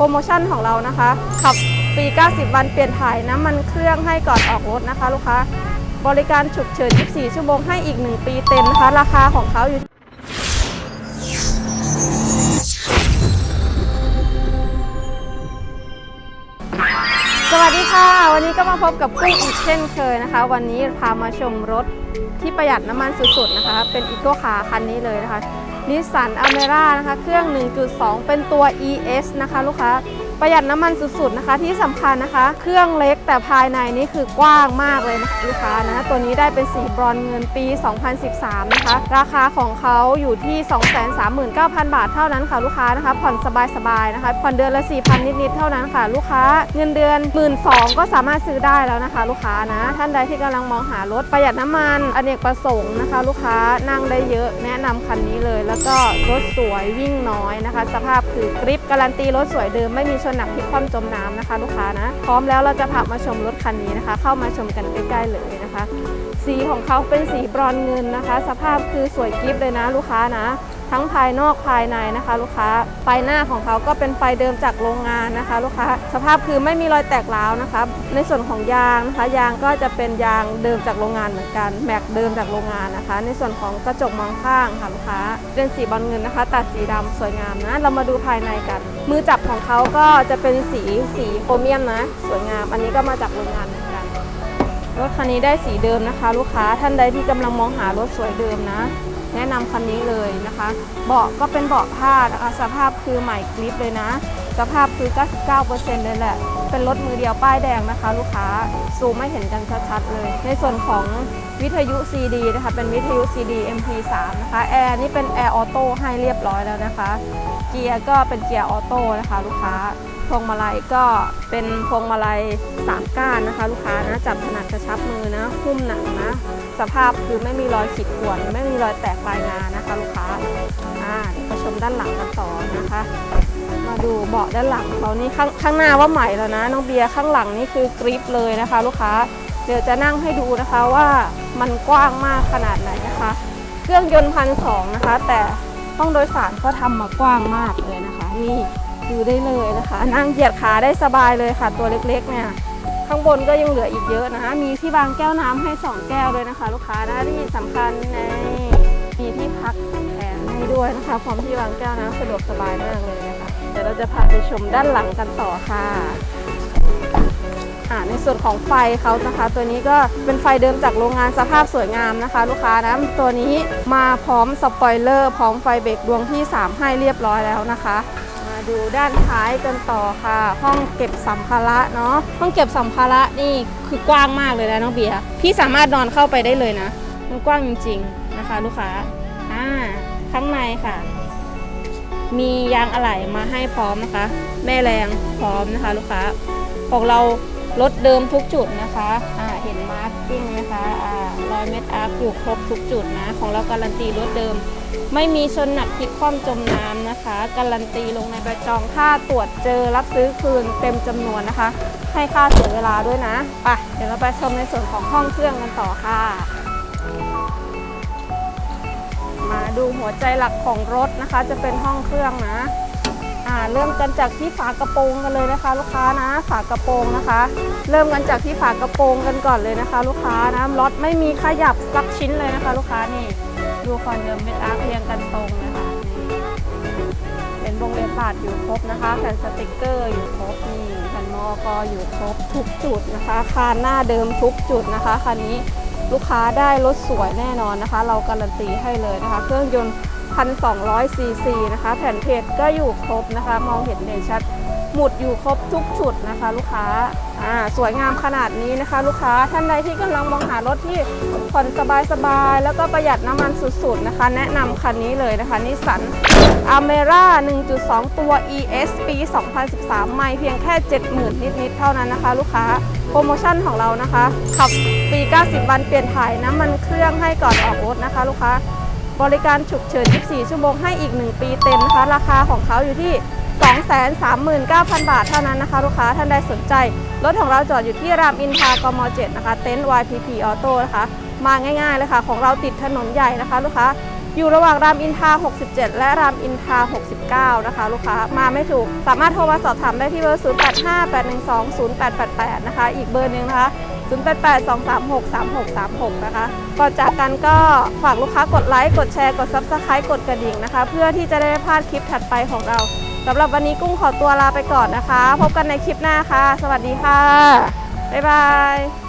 โปรโมชั่นของเรานะคะ ขับฟรี 90 วันเปลี่ยนถ่ายน้ำมันเครื่องให้ก่อนออกรถนะคะ ลูกค้า บริการฉุกเฉิน 24 ชั่วโมงให้อีก 1 ปีเต็มนะคะ ราคาของเขาอยู่สวัสดีค่ะ วันนี้ก็มาพบกับกุ้งอีกเช่นเคยนะคะ วันนี้พามาชมรถที่ประหยัดน้ำมันสุดๆนะคะ เป็นอีโก้คาคันนี้เลยนะคะ นิสสันอเมร่านะคะ เครื่อง 1.2 เป็นตัว ES นะคะ ลูกค้า ประหยัดน้ำมันสุดๆนะคะ ที่สำคัญนะคะ เครื่องเล็กแต่ภายในนี่คือกว้างมากเลยนะคะลูกค้านะตัวนี้ได้เป็นสีบรอนเงินปี 2013 นะคะ ราคาของเขาอยู่ที่ 239,000 บาทเท่านั้นค่ะลูกค้านะคะ ผ่อนสบายๆนะคะผ่อนเดือนละ 4,000 นิดๆเท่านั้นค่ะ ลูกค้าเงินเดือน 1 2ื่นก็สามารถซื้อได้แล้วนะคะ ลูกค้านะ ท่านใดที่กำลังมองหารถประหยัดน้ำมันอเนกประสงค์นะคะ ลูกค้านั่งได้เยอะแนะนำคันนี้เลย แล้วก็รถสวยวิ่งน้อยนะคะ สภาพคือกริปการันตีรถสวยเดิมไม่มีชนหนักพลิกคว่ำจมน้ำนะคะ ลูกค้านะ พร้อมแล้วเราจะพามาชมรถคันนี้นะคะ เข้ามาชมกันใกล้ๆเลยนะคะ สีของเขาเป็นสีบรอนเงินนะคะ สภาพคือสวยกริฟเลยนะลูกค้านะ ทั้งภายนอกภายในนะคะ ลูกค้าไฟหน้าของเขาก็เป็นไฟเดิมจากโรงงานนะคะ ลูกค้าสภาพคือไม่มีรอยแตกร้าวนะคะ ในส่วนของยางนะคะ ยางก็จะเป็นยางเดิมจากโรงงานเหมือนกันแม็กเดิมจากโรงงานนะคะ ในส่วนของกระจกมองข้างค่ะลูกค้าเป็นสีบอลเงินนะคะ ตัดสีดำสวยงามนะ เรามาดูภายในกัน มือจับของเขาก็จะเป็นสีสีโครเมียมนะ สวยงาม อันนี้ก็มาจากโรงงานเหมือนกันรถคันนี้ได้สีเดิมนะคะ ลูกค้าท่านใดที่กำลังมองหารถสวยเดิมนะ แนะนำคันนี้เลยนะคะ เบาะก็เป็นเบาะผ้านะคะ สภาพคือใหม่กริปเลยนะ สภาพคือ 99%เลยแหละ เป็นรถมือเดียวป้ายแดงนะคะ ลูกค้า ซูมไม่เห็นกันชัดๆเลย ในส่วนของวิทยุ CD นะคะ เป็นวิทยุ CD MP3 นะคะ แอร์นี่เป็นแอร์ออโต้ให้เรียบร้อยแล้วนะคะ เกียร์ก็เป็นเกียร์ออโต้นะคะ ลูกค้า พวงมาลัยก็เป็นพวงมาลัยสามก้านนะคะ ลูกค้านะจับถนัดกระชับมือนะหุ้มหนังนะ สภาพคือไม่มีรอยขีดข่วน ไม่มีรอยแตกลายงานะคะ ลูกค้า อ่าเดี๋ยวไปชมด้านหลังกันต่อนะคะ มาดูเบาะด้านหลังเขานี่ข้างข้างหน้าว่าใหม่แล้วนะ น้องเบียร์ข้างหลังนี่คือกริปเลยนะคะ ลูกค้าเดี๋ยวจะนั่งให้ดูนะคะว่ามันกว้างมากขนาดไหนนะคะ เครื่องยนต์พันสองนะคะ แต่ห้องโดยสารก็ทำมากว้างมากเลยนะคะ นี่ดูได้เลยนะคะ นั่งเหยียดขาได้สบายเลยค่ะ ตัวเล็กๆเนี่ยข้างบนก็ยังเหลืออีกเยอะนะคะมีที่วางแก้วน้ำให้ 2 แก้วเลยนะคะ ลูกค้านะที่สำคัญในมีที่พักแขนให้ด้วยนะคะพร้อมที่วางแก้วน้ำสะดวกสบายมากเลยนะคะ เดี๋ยวเราจะพาไปชมด้านหลังกันต่อค่ะอ่าในส่วนของไฟเขานะคะ ตัวนี้ก็เป็นไฟเดิมจากโรงงานสภาพสวยงามนะคะ ลูกค้านะตัวนี้มาพร้อมสปอยเลอร์พร้อมไฟเบรกดวงที่ 3 ให้เรียบร้อยแล้วนะคะมาดูด้านท้ายกันต่อค่ะ ห้องเก็บสัมภาระเนาะห้องเก็บสัมภาระนี่คือกว้างมากเลยนะน้องเบียร์พี่สามารถนอนเข้าไปได้เลยนะ มันกว้างจริงๆนะคะ ลูกค้าอ่าข้างในค่ะ มียางอะไหล่มาให้พร้อมนะคะ แม่แรงพร้อมนะคะลูกค้าของเรารถเดิมทุกจุดนะคะอ่าเห็นมาร์กิ้งไหมคะอ่ารอยเม็ดอาร์คอยู่ครบทุกจุดนะ ของเราการันตีรถเดิม ไม่มีชนหนักพลิกคว่ำจมน้ำนะคะ การันตีลงในใบจองถ้าตรวจเจอรับซื้อคืนเต็มจำนวนนะคะ ให้ค่าเสียเวลาด้วยนะไปเดี๋ยวเราไปชมในส่วนของห้องเครื่องกันต่อค่ะ มาดูหัวใจหลักของรถนะคะ จะเป็นห้องเครื่องนะอ่าเริ่มกันจากที่ฝากระโปรงกันเลยนะคะ ลูกค้านะ ฝากระโปรงนะคะ เริ่มกันจากที่ฝากระโปรงกันก่อนเลยนะคะ ลูกค้านะรถไม่มีขยับสักชิ้นเลยนะคะ ลูกค้านี่ดูคอนเดิมเม็ดอาร์เรียงกันตรงนะคะเป็นวงเวียนบาดอยู่ครบนะคะแผ่นสติกเกอร์อยู่ครบนี่แผ่นมอกออยู่ครบทุกจุดนะคะคานหน้าเดิมทุกจุดนะคะคันนี้ ลูกค้าได้รถสวยแน่นอนนะคะ เราการันตีให้เลยนะคะ เครื่องยนต์ 1,200ซีซีนะคะ แผ่นเพจก็อยู่ครบนะคะ มองเห็นเด่นชัด หมุดอยู่ครบทุกจุดนะคะลูกค้าอ่าสวยงามขนาดนี้นะคะ ลูกค้าท่านใดที่กำลังมองหารถที่ผ่อนสบายๆแล้วก็ประหยัดน้ำมันสุดๆนะคะ แนะนำคันนี้เลยนะคะนิสสันอเมร่า1.2 ตัว ES ปี 2013 ไม่เพียงแค่ 70,000 นิดๆ เท่านั้นนะคะ ลูกค้าโปรโมชั่นของเรานะคะ ขับฟรี90 วันเปลี่ยนถ่ายน้ำมันเครื่องให้ก่อนออกรถนะคะ ลูกค้า บริการฉุกเฉิน 24 ชั่วโมงให้อีก 1 ปีเต็มนะคะ ราคาของเขาอยู่ที่ 239,000 บาทเท่านั้นนะคะ ลูกค้าท่านใดสนใจ รถของเราจอดอยู่ที่รามอินทรากม 7 นะคะ เต็นท์ YPP Auto นะคะ มาง่ายๆเลยค่ะ ของเราติดถนนใหญ่นะคะ ลูกค้าอยู่ระหว่างรามอินทรา67 และรามอินทรา69 นะคะ ลูกค้ามาไม่ถูก สามารถโทรมาสอบถามได้ที่เบอร์ 0858120888 นะคะ อีกเบอร์หนึ่งนะคะ 0882363636 นะคะ ก่อนจากกันก็ฝากลูกค้ากดไลค์ กดแชร์ กด Subscribe กดกระดิ่งนะคะ เพื่อที่จะได้ไม่พลาดคลิปถัดไปของเรา สำหรับวันนี้กุ้งขอตัวลาไปก่อนนะคะ พบกันในคลิปหน้าค่ะ สวัสดีค่ะ บ๊ายบาย